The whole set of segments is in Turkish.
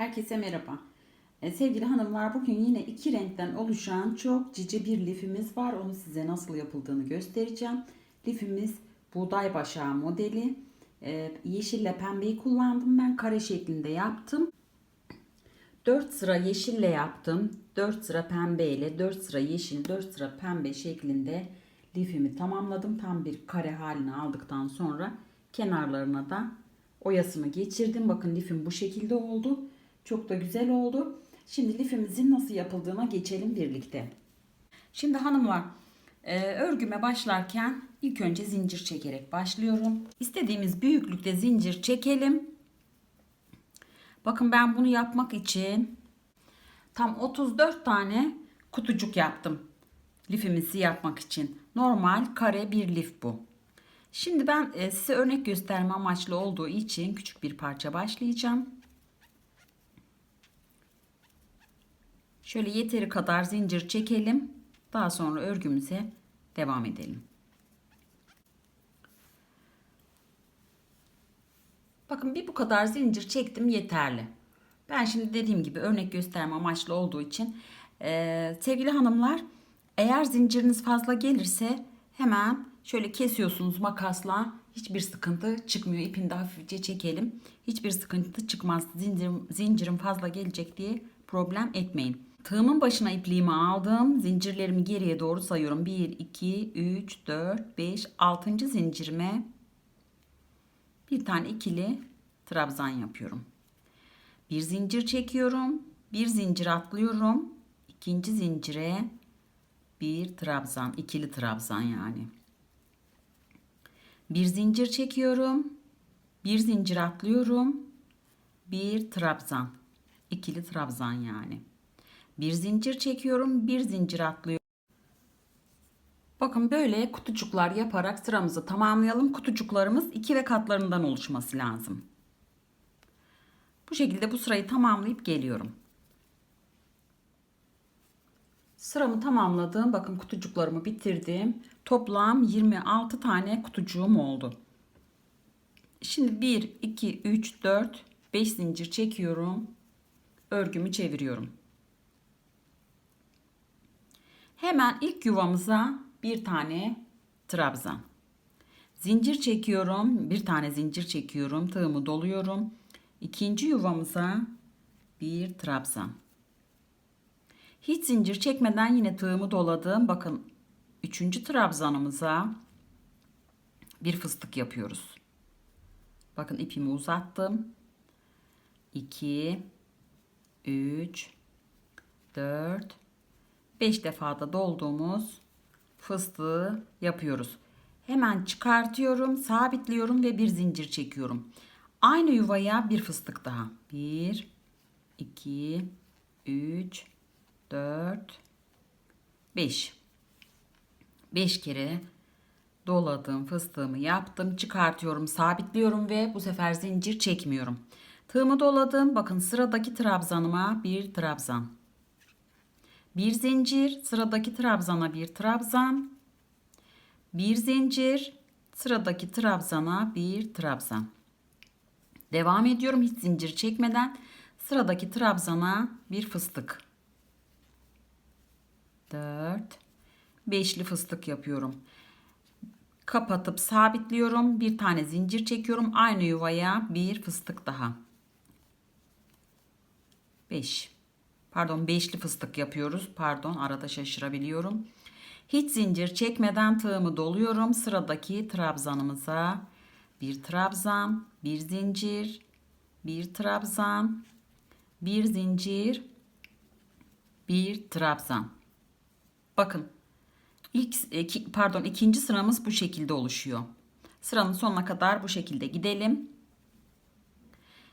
Herkese merhaba. E, sevgili hanımlar bugün yine iki renkten oluşan çok cici bir lifimiz var. Onu size nasıl yapıldığını göstereceğim. Lifimiz buğday başağı modeli. E, yeşille pembeyi kullandım ben. Kare şeklinde yaptım. 4 sıra yeşille yaptım. 4 sıra pembe ile 4 sıra yeşil 4 sıra pembe şeklinde lifimi tamamladım. Tam bir kare haline aldıktan sonra kenarlarına da oyasını geçirdim. Bakın lifim bu şekilde oldu. Çok da güzel oldu. Şimdi lifimizin nasıl yapıldığına geçelim birlikte. Şimdi hanımlar e, örgüme başlarken ilk önce zincir çekerek başlıyorum. İstediğimiz büyüklükte zincir çekelim. Bakın ben bunu yapmak için tam 34 tane kutucuk yaptım. Lifimizi yapmak için. Normal kare bir lif bu. Şimdi ben e, size örnek gösterme amaçlı olduğu için küçük bir parça başlayacağım. Şöyle yeteri kadar zincir çekelim. Daha sonra örgümüze devam edelim. Bakın bir bu kadar zincir çektim yeterli. Ben şimdi dediğim gibi örnek gösterme amaçlı olduğu için e, sevgili hanımlar eğer zinciriniz fazla gelirse hemen şöyle kesiyorsunuz makasla hiçbir sıkıntı çıkmıyor. İpini de hafifçe çekelim. Hiçbir sıkıntı çıkmaz. Zincirim, zincirim fazla gelecek diye problem etmeyin. Tığımın başına ipliğimi aldım. Zincirlerimi geriye doğru sayıyorum. 1, 2, 3, 4, 5, 6. zincirime bir tane ikili trabzan yapıyorum. Bir zincir çekiyorum. Bir zincir atlıyorum. ikinci zincire bir trabzan, ikili trabzan yani. Bir zincir çekiyorum. Bir zincir atlıyorum. Bir trabzan, ikili trabzan yani. Bir zincir çekiyorum, bir zincir atlıyorum. Bakın böyle kutucuklar yaparak sıramızı tamamlayalım. Kutucuklarımız iki ve katlarından oluşması lazım. Bu şekilde bu sırayı tamamlayıp geliyorum. Sıramı tamamladım. Bakın kutucuklarımı bitirdim. Toplam 26 tane kutucuğum oldu. Şimdi 1, 2, 3, 4, 5 zincir çekiyorum. Örgümü çeviriyorum. Hemen ilk yuvamıza bir tane trabzan. Zincir çekiyorum. Bir tane zincir çekiyorum. Tığımı doluyorum. İkinci yuvamıza bir trabzan. Hiç zincir çekmeden yine tığımı doladım. Bakın üçüncü trabzanımıza bir fıstık yapıyoruz. Bakın ipimi uzattım. 2 3 4 5 defada dolduğumuz fıstığı yapıyoruz. Hemen çıkartıyorum, sabitliyorum ve bir zincir çekiyorum. Aynı yuvaya bir fıstık daha. 1 2 3 4 5 5 kere doladım fıstığımı yaptım çıkartıyorum sabitliyorum ve bu sefer zincir çekmiyorum tığımı doladım bakın sıradaki trabzanıma bir trabzan bir zincir sıradaki trabzana bir trabzan bir zincir sıradaki trabzana bir trabzan devam ediyorum hiç zincir çekmeden sıradaki trabzana bir fıstık 4 beşli fıstık yapıyorum. Kapatıp sabitliyorum. Bir tane zincir çekiyorum. Aynı yuvaya bir fıstık daha. 5. Pardon beşli fıstık yapıyoruz. Pardon arada şaşırabiliyorum. Hiç zincir çekmeden tığımı doluyorum. Sıradaki trabzanımıza bir trabzan, bir zincir, bir trabzan, bir zincir, bir trabzan. Bakın ilk pardon ikinci sıramız bu şekilde oluşuyor. Sıranın sonuna kadar bu şekilde gidelim.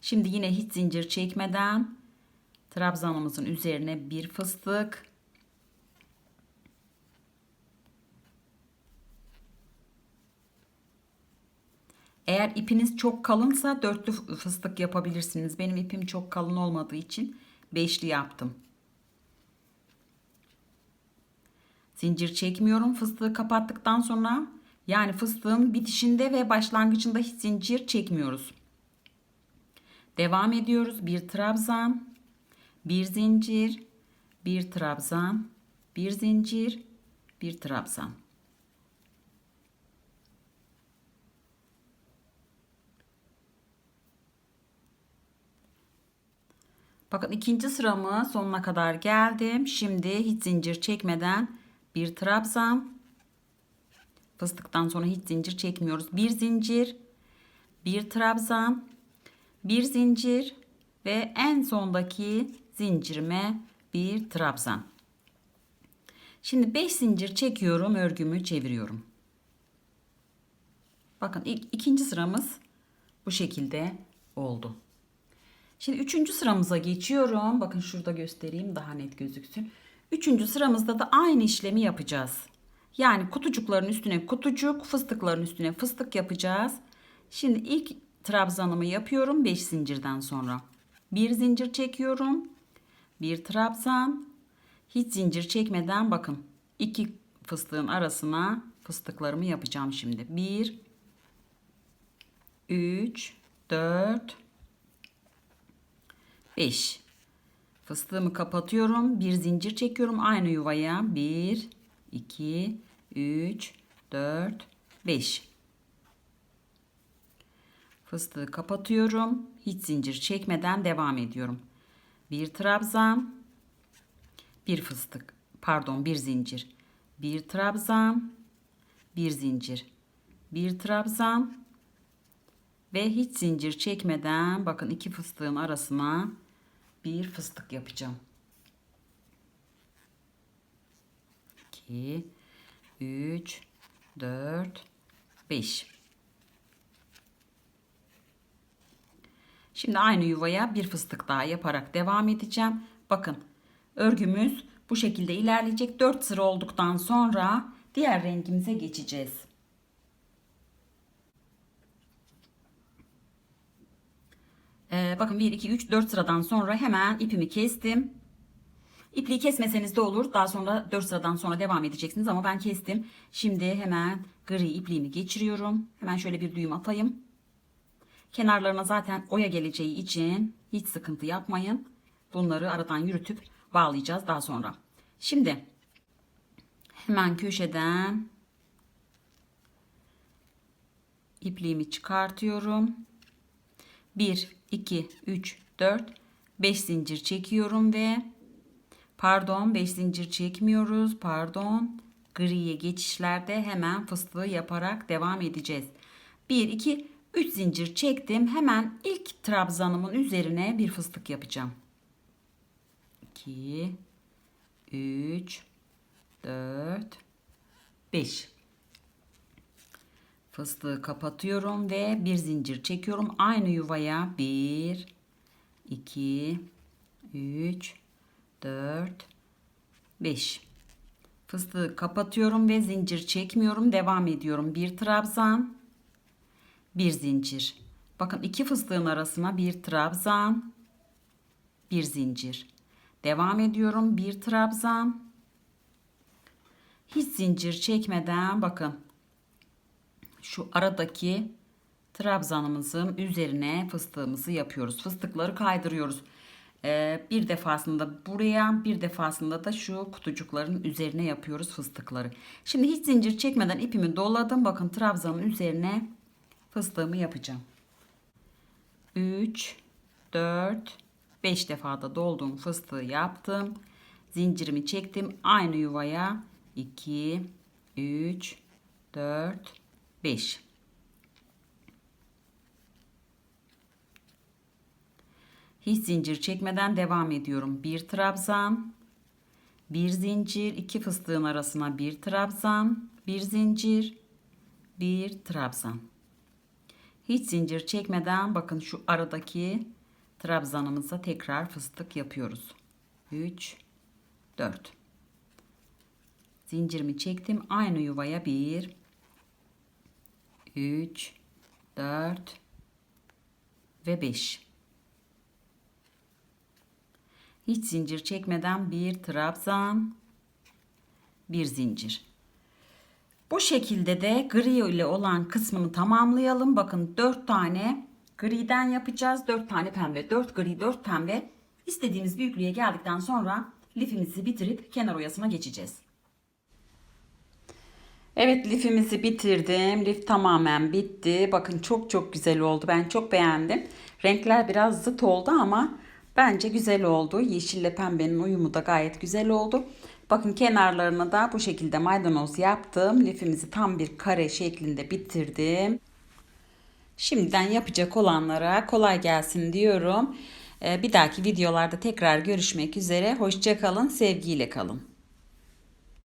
Şimdi yine hiç zincir çekmeden trabzanımızın üzerine bir fıstık Eğer ipiniz çok kalınsa dörtlü fıstık yapabilirsiniz. Benim ipim çok kalın olmadığı için beşli yaptım. Zincir çekmiyorum fıstığı kapattıktan sonra. Yani fıstığın bitişinde ve başlangıcında hiç zincir çekmiyoruz. Devam ediyoruz. Bir trabzan, bir zincir, bir trabzan, bir zincir, bir trabzan. Bakın ikinci sıramı sonuna kadar geldim. Şimdi hiç zincir çekmeden bir trabzan. Fıstıktan sonra hiç zincir çekmiyoruz. Bir zincir, bir trabzan, bir zincir ve en sondaki zincirime bir trabzan. Şimdi 5 zincir çekiyorum, örgümü çeviriyorum. Bakın ilk, ikinci sıramız bu şekilde oldu. Şimdi üçüncü sıramıza geçiyorum. Bakın şurada göstereyim daha net gözüksün. Üçüncü sıramızda da aynı işlemi yapacağız. Yani kutucukların üstüne kutucuk, fıstıkların üstüne fıstık yapacağız. Şimdi ilk trabzanımı yapıyorum 5 zincirden sonra. Bir zincir çekiyorum. Bir trabzan. Hiç zincir çekmeden bakın iki fıstığın arasına fıstıklarımı yapacağım şimdi. 1 3 4 5 fıstığımı kapatıyorum. Bir zincir çekiyorum aynı yuvaya. 1 2 3 4 5 Fıstığı kapatıyorum. Hiç zincir çekmeden devam ediyorum. Bir trabzan, bir fıstık, pardon bir zincir. Bir trabzan, bir zincir. Bir trabzan ve hiç zincir çekmeden bakın iki fıstığın arasına bir fıstık yapacağım. 2 3 4 5 Şimdi aynı yuvaya bir fıstık daha yaparak devam edeceğim. Bakın örgümüz bu şekilde ilerleyecek. 4 sıra olduktan sonra diğer rengimize geçeceğiz. Ee, bakın 1, 2, 3, 4 sıradan sonra hemen ipimi kestim. İpliği kesmeseniz de olur. Daha sonra 4 sıradan sonra devam edeceksiniz ama ben kestim. Şimdi hemen gri ipliğimi geçiriyorum. Hemen şöyle bir düğüm atayım. Kenarlarına zaten oya geleceği için hiç sıkıntı yapmayın. Bunları aradan yürütüp bağlayacağız daha sonra. Şimdi hemen köşeden ipliğimi çıkartıyorum. 1, 2, 3, 4, 5 zincir çekiyorum ve pardon 5 zincir çekmiyoruz. Pardon griye geçişlerde hemen fıstığı yaparak devam edeceğiz. 1, 2, 3 zincir çektim. Hemen ilk trabzanımın üzerine bir fıstık yapacağım. 2 3 4 5 Fıstığı kapatıyorum ve bir zincir çekiyorum. Aynı yuvaya 1 2 3 4 5 Fıstığı kapatıyorum ve zincir çekmiyorum. Devam ediyorum. Bir trabzan, bir zincir. Bakın iki fıstığın arasına bir trabzan, bir zincir. Devam ediyorum. Bir trabzan. Hiç zincir çekmeden bakın şu aradaki trabzanımızın üzerine fıstığımızı yapıyoruz. Fıstıkları kaydırıyoruz. Ee, bir defasında buraya bir defasında da şu kutucukların üzerine yapıyoruz fıstıkları. Şimdi hiç zincir çekmeden ipimi doladım. Bakın trabzanın üzerine fıstığımı yapacağım. 3 4 5 defada dolduğum fıstığı yaptım. Zincirimi çektim. Aynı yuvaya 2 3 4 5 Hiç zincir çekmeden devam ediyorum. Bir trabzan, bir zincir, iki fıstığın arasına bir trabzan, bir zincir, bir trabzan. Hiç zincir çekmeden bakın şu aradaki trabzanımıza tekrar fıstık yapıyoruz. 3 4 Zincirimi çektim. Aynı yuvaya 1 3 4 ve 5 hiç zincir çekmeden bir trabzan bir zincir bu şekilde de gri ile olan kısmını tamamlayalım bakın 4 tane Griden yapacağız. 4 tane pembe. 4 gri 4 pembe. İstediğimiz büyüklüğe geldikten sonra lifimizi bitirip kenar oyasına geçeceğiz. Evet lifimizi bitirdim. Lif tamamen bitti. Bakın çok çok güzel oldu. Ben çok beğendim. Renkler biraz zıt oldu ama bence güzel oldu. Yeşille pembenin uyumu da gayet güzel oldu. Bakın kenarlarına da bu şekilde maydanoz yaptım. Lifimizi tam bir kare şeklinde bitirdim. Şimdiden yapacak olanlara kolay gelsin diyorum. Ee, Bir dahaki videolarda tekrar görüşmek üzere. Hoşçakalın, sevgiyle kalın.